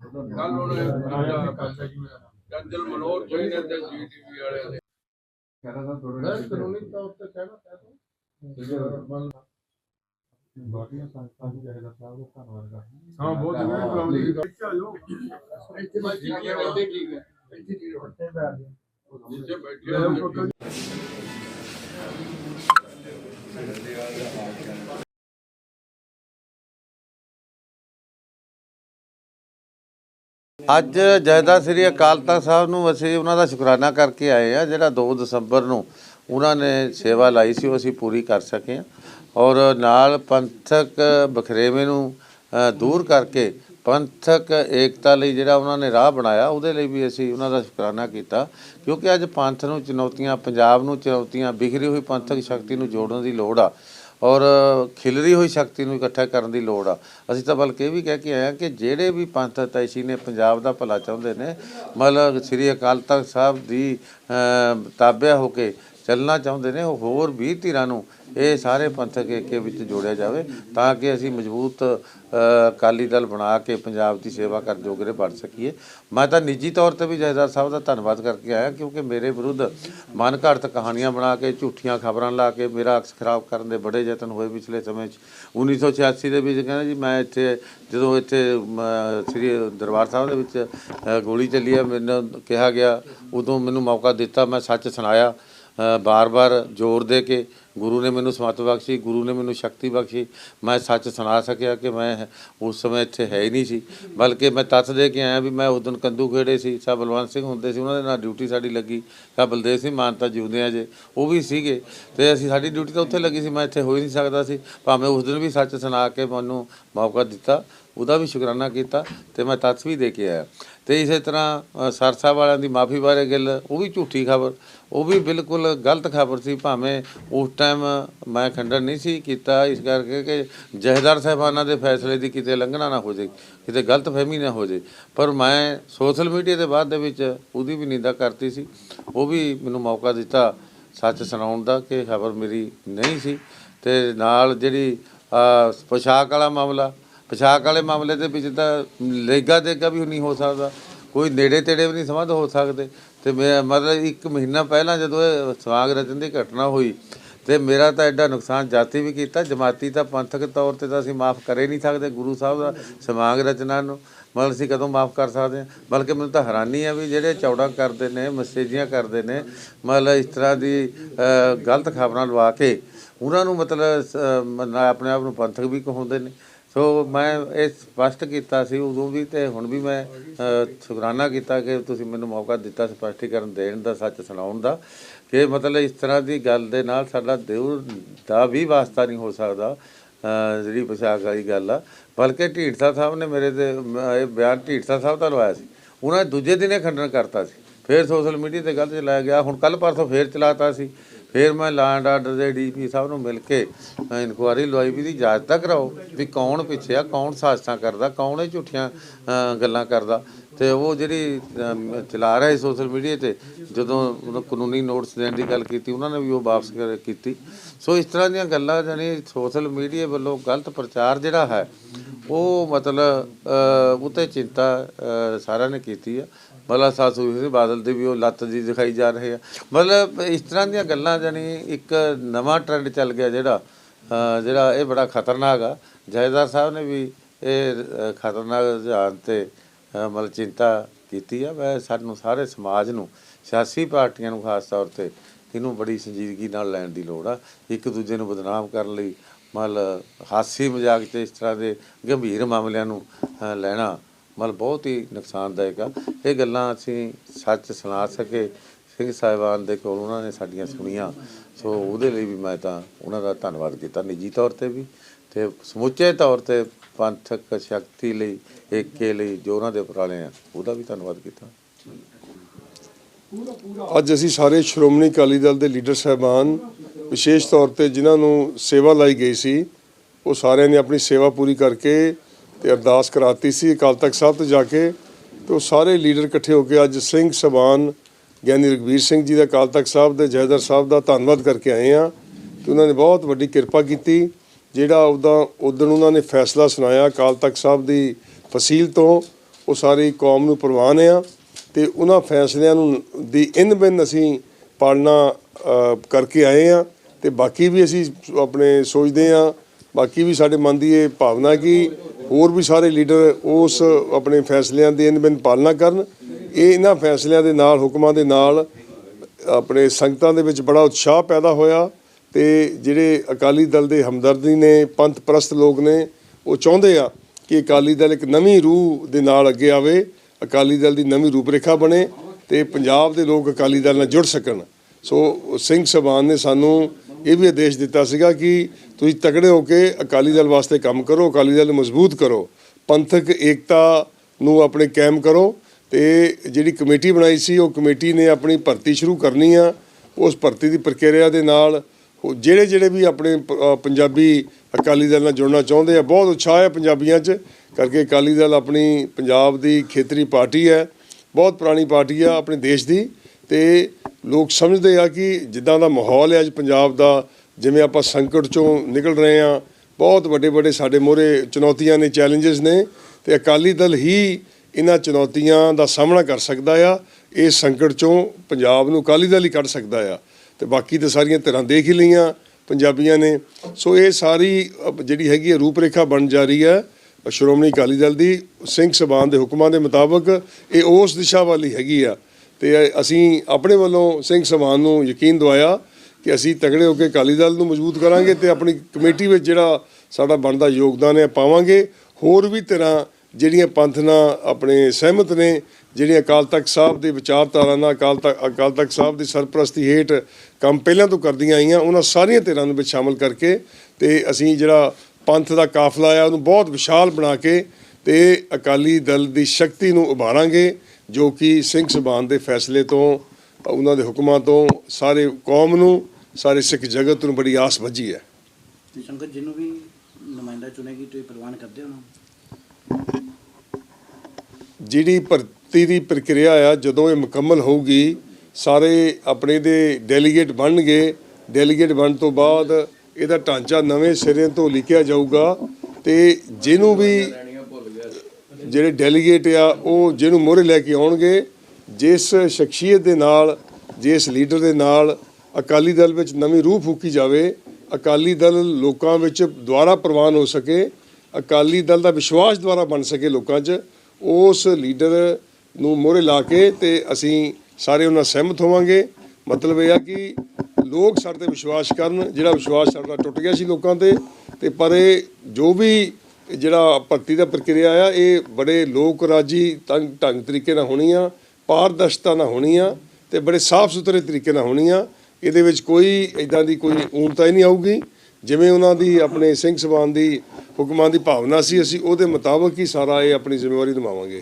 ਕੱਲ ਉਹਨੇ ਜੰਜਲ ਮਨੋਰ ਕੋਈ ਨੇ ਤੇ ਜੀਟੀਵੀ ਵਾਲਿਆਂ ਨੇ ਮੈਂ ਕਾਨੂੰਨੀ ਤੌਰ ਤੇ ਕਹਿਣਾ ਚਾਹੁੰਦਾ ਬਾਕੀਆਂ ਸੰਸਥਾਵਾਂ ਨੂੰ ਚਾਹੀਦਾ ਸਾਹਿਬ ਦਾ ਧੰਨਵਾਦ ਕਰਦਾ ਹਾਂ ਬਹੁਤ ਜ਼ਰੂਰੀ ਬੁਲਾਉਂਦੇ ਸੀ ਇੱਥੇ ਆ ਜਾਓ ਇੱਥੇ ਬੈਠੇ ਨੇ ਠੀਕ ਹੈ ਜਿੱਥੇ ਬੈਠੇ ਲੈ ਨੇ ਲਓ ਪੁੱਤ। ਅੱਜ ਜੈਦਾ ਸ੍ਰੀ ਅਕਾਲ ਤਖਤ ਸਾਹਿਬ ਨੂੰ ਅਸੀਂ ਉਹਨਾਂ ਦਾ ਸ਼ੁਕਰਾਨਾ ਕਰਕੇ ਆਏ ਆ ਜਿਹੜਾ 2 ਦਸੰਬਰ ਨੂੰ ਉਹਨਾਂ ਨੇ ਸੇਵਾ ਲਾਈ ਸੀ, ਉਹ ਅਸੀਂ ਪੂਰੀ ਕਰ ਸਕੇ ਹਾਂ। ਔਰ ਨਾਲ ਪੰਥਕ ਬਖਰੇਵੇਂ ਨੂੰ ਦੂਰ ਕਰਕੇ ਪੰਥਕ ਏਕਤਾ ਲਈ ਜਿਹੜਾ ਉਹਨਾਂ ਨੇ ਰਾਹ ਬਣਾਇਆ, ਉਹਦੇ ਲਈ ਵੀ ਅਸੀਂ ਉਹਨਾਂ ਦਾ ਸ਼ੁਕਰਾਨਾ ਕੀਤਾ। ਕਿਉਂਕਿ ਅੱਜ ਪੰਥ ਨੂੰ ਚੁਣੌਤੀਆਂ, ਪੰਜਾਬ ਨੂੰ ਚੁਣੌਤੀਆਂ, ਬਿਖਰੀ ਹੋਈ ਪੰਥਕ ਸ਼ਕਤੀ ਨੂੰ ਜੋੜਨ ਦੀ ਲੋੜ ਆ। ਔਰ ਖਿਲਰੀ ਹੋਈ ਸ਼ਕਤੀ ਨੂੰ ਇਕੱਠਾ ਕਰਨ ਦੀ ਲੋੜ ਆ। ਅਸੀਂ ਤਾਂ ਬਲਕਿ ਇਹ ਵੀ ਕਹਿ ਕੇ ਆਏ ਹਾਂ ਕਿ ਜਿਹੜੇ ਵੀ ਪੰਥ ਤੈਸ਼ੀ ਨੇ ਪੰਜਾਬ ਦਾ ਭਲਾ ਚਾਹੁੰਦੇ ਨੇ, ਮਤਲਬ ਸ੍ਰੀ ਅਕਾਲ ਤਖਤ ਸਾਹਿਬ ਦੀ ਤਾਬਿਆ ਹੋ ਕੇ ਚੱਲਣਾ ਚਾਹੁੰਦੇ ਨੇ, ਉਹ ਹੋਰ ਵੀ ਧਿਰਾਂ ਨੂੰ ਇਹ ਸਾਰੇ ਪੰਥਕ ਏਕੇ ਵਿੱਚ ਜੋੜਿਆ ਜਾਵੇ ਤਾਂ ਕਿ ਅਸੀਂ ਮਜ਼ਬੂਤ ਅਕਾਲੀ ਦਲ ਬਣਾ ਕੇ ਪੰਜਾਬ ਦੀ ਸੇਵਾ ਕਰ ਜੋਗਰੇ ਬਣ ਸਕੀਏ। ਮੈਂ ਤਾਂ ਨਿੱਜੀ ਤੌਰ ਤੇ ਵੀ ਜਥੇਦਾਰ ਸਾਹਿਬ ਦਾ ਧੰਨਵਾਦ ਕਰਕੇ ਆਇਆ ਕਿਉਂਕਿ ਮੇਰੇ ਵਿਰੁੱਧ ਮਨ ਘੜਤ ਕਹਾਣੀਆਂ ਬਣਾ ਕੇ, ਝੂਠੀਆਂ ਖਬਰਾਂ ਲਾ ਕੇ, ਮੇਰਾ ਅਕਸ ਖਰਾਬ ਕਰਨ ਦੇ ਬੜੇ ਯਤਨ ਹੋਏ ਪਿਛਲੇ ਸਮੇਂ 'ਚ। 1986 ਦੇ ਵਿੱਚ ਕਹਿੰਦਾ ਜੀ, ਮੈਂ ਇੱਥੇ, ਜਦੋਂ ਇੱਥੇ ਸ੍ਰੀ ਦਰਬਾਰ ਸਾਹਿਬ ਦੇ ਵਿੱਚ ਗੋਲੀ ਚੱਲੀ ਆ, ਮੈਨੂੰ ਕਿਹਾ ਗਿਆ, ਉਦੋਂ ਮੈਨੂੰ ਮੌਕਾ ਦਿੱਤਾ, ਮੈਂ ਸੱਚ ਸੁਣਾਇਆ। ਬਾਰ-ਬਾਰ ਜ਼ੋਰ ਦੇ ਕੇ ਗੁਰੂ ਨੇ ਮੈਨੂੰ ਸਮਤ ਬਖਸ਼ੀ, ਗੁਰੂ ਨੇ ਮੈਨੂੰ ਸ਼ਕਤੀ ਬਖਸ਼ੀ। ਮੈਂ ਸੱਚ ਸੁਣਾ ਸਕਿਆ ਕਿ ਮੈਂ ਉਸ ਸਮੇਂ ਇੱਥੇ ਹੈ ਹੀ ਨਹੀਂ ਸੀ। ਬਲਕਿ ਮੈਂ ਤੱਥ ਦੇ ਕੇ ਆਇਆ ਵੀ ਮੈਂ ਉਸ ਦਿਨ ਕੰਦੂ ਖੇੜੇ ਸੀ, ਸਾ ਬਲਵੰਤ ਸਿੰਘ ਹੁੰਦੇ ਸੀ, ਉਹਨਾਂ ਦੇ ਨਾਲ ਡਿਊਟੀ ਸਾਡੀ ਲੱਗੀ। ਸਾ ਬਲਦੇਵ ਸਿੰਘ ਮਾਨਤਾ ਜਿਉਂਦੇ ਆ ਜੇ, ਉਹ ਵੀ ਸੀਗੇ। ਤੇ ਅਸੀਂ ਸਾਡੀ ਡਿਊਟੀ ਤਾਂ ਉੱਥੇ ਲੱਗੀ ਸੀ, ਮੈਂ ਇੱਥੇ ਹੋ ਹੀ ਨਹੀਂ ਸਕਦਾ ਸੀ। ਭਾਵੇਂ ਉਸ ਦਿਨ ਵੀ ਸੱਚ ਸੁਣਾ ਕੇ ਮੈਨੂੰ ਮੌਕਾ ਦਿੱਤਾ। ਉਹਦਾ ਵੀ ਸ਼ੁਕਰਾਨਾ ਕੀਤਾ ਤੇ ਮੈਂ ਤੱਥ ਵੀ ਦੇ ਕੇ ਆਇਆ। ਤੇ ਇਸੇ ਤਰ੍ਹਾਂ ਸਰਸਾ ਵਾਲਿਆਂ ਦੀ ਮਾਫੀ ਬਾਰੇ ਗੱਲ, ਉਹ ਵੀ ਝੂਠੀ ਖਬਰ, ਉਹ ਵੀ ਬਿਲਕੁਲ ਗਲਤ ਖਬਰ ਸੀ। ਭਾਵੇਂ ਉਸ ਟਾਈਮ ਮੈਂ ਖੰਡਨ ਨਹੀਂ ਸੀ ਕੀਤਾ, ਇਸ ਕਰਕੇ ਕਿ ਜਹੇਦਾਰ ਸਾਹਿਬਾਨਾਂ ਦੇ ਫੈਸਲੇ ਦੀ ਕਿਤੇ ਲੰਘਣਾ ਨਾ ਹੋ ਜੇ ਕਿਤੇ ਗਲਤ ਫਹਿਮੀ ਨਾ ਹੋ ਜੇ ਪਰ ਮੈਂ ਸੋਸ਼ਲ ਮੀਡੀਆ ਦੇ ਬਾਅਦ ਦੇ ਵਿੱਚ ਉਹਦੀ ਵੀ ਨਿੰਦਾ ਕਰਤੀ ਸੀ। ਉਹ ਵੀ ਮੈਨੂੰ ਮੌਕਾ ਦਿੱਤਾ ਸੱਚ ਸੁਣਾਉਣ ਦਾ ਕਿ ਖਬਰ ਮੇਰੀ ਨਹੀਂ ਸੀ। ਤੇ ਨਾਲ ਜਿਹੜੀ ਪੋਸ਼ਾਕ ਵਾਲਾ ਮਾਮਲਾ ਪੋਸ਼ਾਕ ਵਾਲੇ ਮਾਮਲੇ ਦੇ ਵਿੱਚ ਤਾਂ ਲੇਗਾ ਦੇਗਾ ਵੀ ਨਹੀਂ ਹੋ ਸਕਦਾ। ਕੋਈ ਨੇੜੇ ਤੇੜੇ ਵੀ ਨਹੀਂ ਸੰਬੰਧ ਹੋ ਸਕਦੇ। ਤੇ ਮੈਂ ਮਤਲਬ ਇੱਕ ਮਹੀਨਾ ਪਹਿਲਾਂ ਜਦੋਂ ਇਹ ਸਵਾਗ ਰਚਨ ਦੀ ਘਟਨਾ ਹੋਈ, ਤੇ ਮੇਰਾ ਤਾਂ ਐਡਾ ਨੁਕਸਾਨ ਜਾਤੀ ਵੀ ਕੀਤਾ। ਜਮਾਤੀ ਤਾਂ ਪੰਥਕ ਤੌਰ ਤੇ ਤਾਂ ਅਸੀਂ ਮਾਫ ਕਰੇ ਨਹੀਂ ਸਕਦੇ ਗੁਰੂ ਸਾਹਿਬ ਦਾ ਸਮਾਗ ਰਚਨਾ ਨੂੰ। ਮਤਲਬ ਅਸੀਂ ਕਦੋਂ ਮਾਫ ਕਰ ਸਕਦੇ ਹਾਂ? ਬਲਕਿ ਮੈਨੂੰ ਤਾਂ ਹੈਰਾਨੀ ਆ ਵੀ ਜਿਹੜੇ ਚੌੜਾ ਕਰਦੇ ਨੇ ਮੈਸੇਜੀਆਂ ਕਰਦੇ ਨੇ, ਮਤਲਬ ਇਸ ਤਰ੍ਹਾਂ ਦੀ ਗਲਤ ਖਬਰਾਂ ਲਵਾ ਕੇ, ਉਹਨਾਂ ਨੂੰ ਮਤਲਬ ਆਪਣੇ ਆਪ ਨੂੰ ਪੰਥਕ ਵੀ ਕਹਾਉਂਦੇ ਨੇ। ਸੋ ਮੈਂ ਇਹ ਸਪਸ਼ਟ ਕੀਤਾ ਸੀ, ਉਦੋਂ ਵੀ ਤੇ ਹੁਣ ਵੀ ਮੈਂ ਸ਼ੁਕਰਾਨਾ ਕੀਤਾ ਕਿ ਤੁਸੀਂ ਮੈਨੂੰ ਮੌਕਾ ਦਿੱਤਾ ਸਪਸ਼ਟੀਕਰਨ ਦੇਣ ਦਾ, ਸੱਚ ਸੁਣਾਉਣ ਦਾ। ਕਿ ਮਤਲਬ ਇਸ ਤਰ੍ਹਾਂ ਦੀ ਗੱਲ ਦੇ ਨਾਲ ਸਾਡਾ ਦੇਵ ਦਾ ਵੀ ਵਾਸਤਾ ਨਹੀਂ ਹੋ ਸਕਦਾ ਜਿਹੜੀ ਪੋਸ਼ਾਕ ਵਾਲੀ ਗੱਲ ਆ। ਬਲਕਿ ਢੀਂਡਸਾ ਸਾਹਿਬ ਨੇ ਮੇਰੇ ਤੇ ਇਹ ਬਿਆਨ ਢੀਂਡਸਾ ਸਾਹਿਬ ਦਾ ਲਵਾਇਆ ਸੀ। ਉਹਨਾਂ ਨੇ ਦੂਜੇ ਦਿਨੇ ਖੰਡਨ ਕਰਤਾ ਸੀ। ਫਿਰ ਸੋਸ਼ਲ ਮੀਡੀਆ ਤੇ ਗਲਤ ਚਲਾਇਆ ਗਿਆ, ਹੁਣ ਕੱਲ ਪਰਸੋਂ ਫੇਰ ਚਲਾਤਾ ਸੀ। ਫਿਰ ਮੈਂ ਲਾਂਡ ਆਰਡਰ ਦੇ ਡੀਪੀ ਸਾਹਿਬ ਨੂੰ ਮਿਲ ਕੇ ਇਨਕੁਆਰੀ ਲਵਾਈ ਵੀ ਦੀ ਜਾਂਚ ਤਾਂ ਕਰਾਓ ਵੀ ਕੌਣ ਪਿੱਛੇ ਆ ਕੌਣ ਸਾਜ਼ਿਸ਼ਾਂ ਕਰਦਾ ਕੌਣ ਇਹ ਝੂਠੀਆਂ ਗੱਲਾਂ ਕਰਦਾ। ਤੇ ਉਹ ਜਿਹੜੀ ਚਲਾ ਰਹੇ ਸੋਸ਼ਲ ਮੀਡੀਆ ਤੇ ਜਦੋਂ ਕਾਨੂੰਨੀ ਨੋਟਿਸ ਦੇਣ ਦੀ ਗੱਲ ਕੀਤੀ ਉਹਨਾਂ ਨੇ ਵੀ ਉਹ ਵਾਪਸ ਕੀਤੀ। ਸੋ ਇਸ ਤਰ੍ਹਾਂ ਦੀਆਂ ਗੱਲਾਂ ਜਾਨੀ ਸੋਸ਼ਲ ਮੀਡੀਆ ਵੱਲੋਂ ਗਲਤ ਪ੍ਰਚਾਰ ਜਿਹੜਾ ਹੈ ਉਹ ਮਤਲਬ ਅ, ਉਹ ਤੇ ਚਿੰਤਾ ਸਾਰਿਆਂ ਨੇ ਕੀਤੀ ਆ। ਮਤਲਬ ਸਾਸੂ ਸਿੰਘ ਬਾਦਲ ਦੇ ਵੀ ਉਹ ਲੱਤ ਦੀ ਦਿਖਾਈ ਜਾ ਰਹੇ ਆ। ਮਤਲਬ ਇਸ ਤਰ੍ਹਾਂ ਦੀਆਂ ਗੱਲਾਂ ਜਾਨੀ ਇੱਕ ਨਵਾਂ ਟ੍ਰੈਂਡ ਚੱਲ ਗਿਆ ਜਿਹੜਾ ਜਿਹੜਾ ਇਹ ਬੜਾ ਖਤਰਨਾਕ ਆ। ਜਾਇਦਾਰ ਸਾਹਿਬ ਨੇ ਵੀ ਇਹ ਖਤਰਨਾਕ ਰੁਝਾਨ ਤੇ ਮਤਲਬ ਚਿੰਤਾ ਕੀਤੀ ਆ। ਮੈਂ ਸਾਨੂੰ ਸਾਰੇ ਸਮਾਜ ਨੂੰ, ਸਿਆਸੀ ਪਾਰਟੀਆਂ ਨੂੰ ਖਾਸ ਤੌਰ ਤੇ ਇਹਨੂੰ ਬੜੀ ਸੰਜੀਦਗੀ ਨਾਲ ਲੈਣ ਦੀ ਲੋੜ ਆ। ਇੱਕ ਦੂਜੇ ਨੂੰ ਬਦਨਾਮ ਕਰਨ ਲਈ ਮਤਲਬ ਹਾਸੀ ਮਜ਼ਾਕ ਤੇ ਇਸ ਤਰ੍ਹਾਂ ਦੇ ਗੰਭੀਰ ਮਾਮਲਿਆਂ ਨੂੰ ਲੈਣਾ ਮਤਲਬ ਬਹੁਤ ਹੀ ਨੁਕਸਾਨਦਾਇਕ ਆ। ਇਹ ਗੱਲਾਂ ਅਸੀਂ ਸੱਚ ਸੁਣਾ ਸਕੇ। ਸਿੰਘ ਸਾਹਿਬਾਨ ਦੇ ਕੋਲ ਉਹਨਾਂ ਨੇ ਸਾਡੀਆਂ ਸੁਣੀਆਂ। ਸੋ ਉਹਦੇ ਲਈ ਵੀ ਮੈਂ ਤਾਂ ਉਹਨਾਂ ਦਾ ਧੰਨਵਾਦ ਕੀਤਾ, ਨਿੱਜੀ ਤੌਰ ਤੇ ਵੀ। ਤੇ ਸਮੁੱਚੇ ਤੌਰ ਤੇ ਪੰਥਕ ਸ਼ਕਤੀ ਲਈ, ਏਕੇ ਲਈ ਜੋ ਉਹਨਾਂ ਦੇ ਉਪਰਾਲੇ ਆ, ਉਹਦਾ ਵੀ ਧੰਨਵਾਦ ਕੀਤਾ। ਅੱਜ ਅਸੀਂ ਸਾਰੇ ਸ਼੍ਰੋਮਣੀ ਅਕਾਲੀ ਦਲ ਦੇ ਲੀਡਰ ਸਾਹਿਬਾਨ, ਵਿਸ਼ੇਸ਼ ਤੌਰ ਤੇ ਜਿਨ੍ਹਾਂ ਨੂੰ ਸੇਵਾ ਲਾਈ ਗਈ ਸੀ, ਉਹ ਸਾਰਿਆਂ ਨੇ ਆਪਣੀ ਸੇਵਾ ਪੂਰੀ ਕਰਕੇ ਤੇ ਅਰਦਾਸ ਕਰਾਤੀ ਸੀ, ਅਕਾਲ ਤਖਤ ਸਾਹਿਬ ਤੇ ਜਾ ਕੇ ਤੇ ਉਹ ਸਾਰੇ ਲੀਡਰ ਇਕੱਠੇ ਹੋ ਕੇ ਅੱਜ ਸਿੰਘ ਸਬਾਨ ਗਿਆਨੀ ਰਗਵੀਰ ਸਿੰਘ ਜੀ ਦਾ, ਅਕਾਲ ਤਖਤ ਸਾਹਿਬ ਦੇ, ਜੈਦਰ ਸਾਹਿਬ ਦਾ ਧੰਨਵਾਦ ਕਰਕੇ ਆਏ ਆ ਤੇ ਉਹਨਾਂ ਨੇ ਬਹੁਤ ਵੱਡੀ ਕਿਰਪਾ ਕੀਤੀ, ਜਿਹੜਾ ਉਹਦਾ, ਉਦੋਂ ਉਹਨਾਂ ਨੇ ਫੈਸਲਾ ਸੁਣਾਇਆ ਅਕਾਲ ਤਖਤ ਸਾਹਿਬ ਦੀ ਫਸੀਲ ਤੋਂ, ਉਹ ਸਾਰੀ ਕੌਮ ਨੂੰ ਪ੍ਰਵਾਨ ਆ ਤੇ ਉਹਨਾਂ ਫੈਸਲਿਆਂ ਨੂੰ, ਦੀ ਇਨ ਬਿਨ ਅਸੀਂ ਪਾਲਣਾ ਕਰਕੇ ਆਏ ਆ ਤੇ ਬਾਕੀ ਵੀ ਅਸੀਂ ਆਪਣੇ ਸੋਚਦੇ ਆ ਬਾਕੀ ਵੀ ਸਾਡੇ ਮਨ ਦੀ ਇਹ ਭਾਵਨਾ ਕਿ ਹੋਰ ਵੀ ਸਾਰੇ ਲੀਡਰ ਉਸ ਆਪਣੇ ਫੈਸਲਿਆਂ ਦੀ ਇਨ ਬਿਨ ਪਾਲਣਾ ਕਰਨ। ਇਹ ਇਹਨਾਂ ਫੈਸਲਿਆਂ ਦੇ ਨਾਲ, ਹੁਕਮਾਂ ਦੇ ਨਾਲ ਆਪਣੇ ਸੰਗਤਾਂ ਦੇ ਵਿੱਚ ਬੜਾ ਉਤਸ਼ਾਹ ਪੈਦਾ ਹੋਇਆ ਤੇ ਜਿਹੜੇ ਅਕਾਲੀ ਦਲ ਦੇ ਹਮਦਰਦੀ ਨੇ ਪੰਥ ਪ੍ਰਸਤ ਲੋਕ ਨੇ, ਉਹ ਚਾਹੁੰਦੇ ਆ ਕਿ ਅਕਾਲੀ ਦਲ ਇੱਕ ਨਵੀਂ ਰੂਹ ਦੇ ਨਾਲ ਅੱਗੇ ਆਵੇ, ਅਕਾਲੀ ਦਲ ਦੀ ਨਵੀਂ ਰੂਪਰੇਖਾ ਬਣੇ ਤੇ ਪੰਜਾਬ ਦੇ ਲੋਕ ਅਕਾਲੀ ਦਲ ਨਾਲ ਜੁੜ ਸਕਣ। ਸੋ ਸਿੰਘ ਸਭਾਨ ਨੇ ਸਾਨੂੰ ਇਹ ਵੀ ਆਦੇਸ਼ ਦਿੱਤਾ ਸੀਗਾ ਕਿ ਤੁਸੀਂ ਤਗੜੇ ਹੋ ਕੇ ਅਕਾਲੀ ਦਲ ਵਾਸਤੇ ਕੰਮ ਕਰੋ, ਅਕਾਲੀ ਦਲ ਨੂੰ ਮਜ਼ਬੂਤ ਕਰੋ। ਪੰਥਕ ਏਕਤਾ ਨੂੰ ਆਪਣੇ ਕਾਇਮ ਕਰੋ ਤੇ ਜਿਹੜੀ ਕਮੇਟੀ ਬਣਾਈ ਸੀ, ਉਹ ਕਮੇਟੀ ਨੇ ਆਪਣੀ ਭਰਤੀ ਸ਼ੁਰੂ ਕਰਨੀ ਆ। ਉਸ ਭਰਤੀ ਦੀ ਪ੍ਰਕਿਰਿਆ ਦੇ ਨਾਲ ਉਹ ਜਿਹੜੇ ਜਿਹੜੇ ਵੀ ਆਪਣੇ ਪੰਜਾਬੀ ਅਕਾਲੀ ਦਲ ਨਾਲ ਜੁੜਨਾ ਚਾਹੁੰਦੇ ਆ, ਬਹੁਤ ਉਤਸ਼ਾਹ ਹੈ ਪੰਜਾਬੀਆਂ 'ਚ, ਕਰਕੇ ਅਕਾਲੀ ਦਲ ਆਪਣੀ ਪੰਜਾਬ ਦੀ ਖੇਤਰੀ ਪਾਰਟੀ ਹੈ, ਬਹੁਤ ਪੁਰਾਣੀ ਪਾਰਟੀ ਆ ਆਪਣੇ ਦੇਸ਼ ਦੀ। ਤੇ ਲੋਕ ਸਮਝਦੇ ਆ ਕਿ ਜਿੱਦਾਂ ਦਾ ਮਾਹੌਲ ਹੈ ਅੱਜ ਪੰਜਾਬ ਦਾ, ਜਿਵੇਂ ਆਪਾਂ ਸੰਕਟ ਚੋਂ ਨਿਕਲ ਰਹੇ ਆ ਬਹੁਤ ਵੱਡੇ ਵੱਡੇ ਸਾਡੇ ਮੋਹਰੇ ਚੁਣੌਤੀਆਂ ਨੇ ਚੈਲੰਜਸ ਨੇ, ਤੇ ਅਕਾਲੀ ਦਲ ਹੀ ਇਹਨਾਂ ਚੁਣੌਤੀਆਂ ਦਾ ਸਾਹਮਣਾ ਕਰ ਸਕਦਾ ਆ ਇਸ ਸੰਕਟ ਚੋਂ ਪੰਜਾਬ ਨੂੰ ਅਕਾਲੀ ਦਲ ਹੀ ਕੱਢ ਸਕਦਾ ਆ। ਤੇ ਬਾਕੀ ਤਾਂ ਸਾਰੀਆਂ ਧਿਰਾਂ ਦੇਖ ਹੀ ਲਈਆਂ ਪੰਜਾਬੀਆਂ ਨੇ। ਸੋ ਇਹ ਸਾਰੀ ਜਿਹੜੀ ਹੈਗੀ ਹੈ ਰੂਪਰੇਖਾ ਬਣ ਜਾ ਰਹੀ ਹੈ, ਸ਼੍ਰੋਮਣੀ ਅਕਾਲੀ ਦਲ ਦੀ, ਸਿੰਘ ਸਭਾਨ ਦੇ ਹੁਕਮਾਂ ਦੇ ਮੁਤਾਬਕ ਇਹ ਉਸ ਦਿਸ਼ਾ ਵਾਲੀ ਹੈਗੀ ਆ। ਤੇ ਅਸੀਂ ਆਪਣੇ ਵੱਲੋਂ ਸਿੰਘ ਸਭਾਨ ਨੂੰ ਯਕੀਨ ਦਵਾਇਆ ਕਿ ਅਸੀਂ ਤਗੜੇ ਹੋ ਕੇ ਅਕਾਲੀ ਦਲ ਨੂੰ ਮਜ਼ਬੂਤ ਕਰਾਂਗੇ ਤੇ ਆਪਣੀ ਕਮੇਟੀ ਵਿੱਚ ਜਿਹੜਾ ਸਾਡਾ ਬਣਦਾ ਯੋਗਦਾਨ ਹੈ, ਪਾਵਾਂਗੇ। ਹੋਰ ਵੀ ਤਰ੍ਹਾਂ ਜਿਹੜੀਆਂ ਪੰਥ ਨਾਲ ਆਪਣੇ ਸਹਿਮਤ ਨੇ, ਜਿਹੜੀਆਂ ਅਕਾਲ ਤਖਤ ਸਾਹਿਬ ਦੇ ਵਿਚਾਰਧਾਰਾ ਨਾਲ ਅਕਾਲ ਤਖਤ ਅਕਾਲ ਤਖਤ ਸਾਹਿਬ ਦੀ ਸਰਪ੍ਰਸਤੀ ਹੇਠ ਕੰਮ ਪਹਿਲਾਂ ਤੋਂ ਕਰਦੀਆਂ ਆਈਆਂ, ਉਹਨਾਂ ਸਾਰੀਆਂ ਧਿਰਾਂ ਨੂੰ ਵਿੱਚ ਸ਼ਾਮਲ ਕਰਕੇ ਤੇ ਅਸੀਂ ਜਿਹੜਾ ਪੰਥ ਦਾ ਕਾਫਲਾ ਆ ਉਹਨੂੰ ਬਹੁਤ ਵਿਸ਼ਾਲ ਬਣਾ ਕੇ ਤੇ ਅਕਾਲੀ ਦਲ ਦੀ ਸ਼ਕਤੀ ਨੂੰ ਉਭਾਰਾਂਗੇ। ਜੋ ਕਿ ਸਿੰਘ ਸਭਾਨ ਦੇ ਫੈਸਲੇ ਤੋਂ ਉਹਨਾਂ ਦੇ ਹੁਕਮਾਂ ਤੋਂ ਸਾਰੇ ਕੌਮ ਨੂੰ ਸਾਰੇ ਸਿੱਖ ਜਗਤ ਨੂੰ ਬੜੀ ਆਸ ਵੱਜੀ ਹੈ। ਤੇ ਸ਼ੰਕਰ ਜਿਹਨੂੰ ਵੀ ਨੁਮਾਇੰਦਾ ਚੁਣੇਗੀ ਤੁਸੀਂ ਪ੍ਰਵਾਨ ਕਰਦੇ ਹੋ ਨਾ? ਜਿਹੜੀ ਭਰਤੀ ਦੀ ਪ੍ਰਕਿਰਿਆ ਆ ਜਦੋਂ ਇਹ ਮੁਕੰਮਲ ਹੋਊਗੀ ਸਾਰੇ ਆਪਣੇ ਦੇ ਡੈਲੀਗੇਟ ਬਣਨਗੇ। ਡੈਲੀਗੇਟ ਬਣਨ ਤੋਂ ਬਾਅਦ ਇਹਦਾ ਢਾਂਚਾ ਨਵੇਂ ਸਿਰੇ ਤੋਂ ਲਿਖਿਆ ਜਾਊਗਾ ਤੇ ਜਿਹਨੂੰ ਵੀ ਜਿਹੜੇ ਡੈਲੀਗੇਟ ਆ, ਉਹ ਜਿਹਨੂੰ ਮੋਹਰੇ ਲੈ ਕੇ ਆਉਣਗੇ, ਜਿਸ ਸ਼ਖਸੀਅਤ ਦੇ ਨਾਲ, ਜਿਸ ਲੀਡਰ ਦੇ ਨਾਲ ਅਕਾਲੀ ਦਲ ਵਿੱਚ ਨਵੀਂ ਰੂਹ ਫੂਕੀ ਜਾਵੇ, ਅਕਾਲੀ ਦਲ ਲੋਕਾਂ ਵਿੱਚ ਦੁਆਰਾ ਪ੍ਰਵਾਨ ਹੋ ਸਕੇ, ਅਕਾਲੀ ਦਲ ਦਾ ਵਿਸ਼ਵਾਸ ਦੁਆਰਾ ਬਣ ਸਕੇ ਲੋਕਾਂ 'ਚ, ਉਸ ਲੀਡਰ ਨੂੰ ਮੋਹਰੇ ਲਾ ਕੇ ਤੇ ਅਸੀਂ ਸਾਰੇ ਉਹਨਾਂ ਸਹਿਮਤ ਹੋਵਾਂਗੇ। ਮਤਲਬ ਇਹ ਆ ਕਿ ਲੋਕ ਸਾਡੇ ਤੇ ਵਿਸ਼ਵਾਸ ਕਰਨ, ਜਿਹੜਾ ਵਿਸ਼ਵਾਸ ਸਾਡਾ ਟੁੱਟ ਗਿਆ ਸੀ ਲੋਕਾਂ ਤੇ ਤੇ ਪਰ ਇਹ ਜੋ ਵੀ ਜਿਹੜਾ ਭਰਤੀ ਦਾ ਪ੍ਰਕਿਰਿਆ ਆ, ਇਹ ਬੜੇ ਲੋਕ ਰਾਜੀ ਤੰਗ ਢੰਗ ਤਰੀਕੇ ਨਾਲ ਹੋਣੀ ਆ, ਪਾਰਦਰਸ਼ਤਾ ਨਾਲ ਹੋਣੀ ਆ ਤੇ ਬੜੇ ਸਾਫ਼ ਸੁਥਰੇ ਤਰੀਕੇ ਨਾਲ ਹੋਣੀ ਆ। ਇਹਦੇ ਵਿੱਚ ਕੋਈ ਇਦਾਂ ਦੀ ਕੋਈ ਊਣਤਾ ਹੀ ਨਹੀਂ ਆਊਗੀ। ਜਿਵੇਂ ਉਹਨਾਂ ਦੀ ਆਪਣੇ ਸਿੰਘ ਸਭਾਨ ਦੀ ਹੁਕਮਾਂ ਦੀ ਭਾਵਨਾ ਸੀ, ਅਸੀਂ ਉਹਦੇ ਮੁਤਾਬਕ ਹੀ ਸਾਰਾ ਇਹ ਆਪਣੀ ਜ਼ਿੰਮੇਵਾਰੀ ਨਿਭਾਵਾਂਗੇ।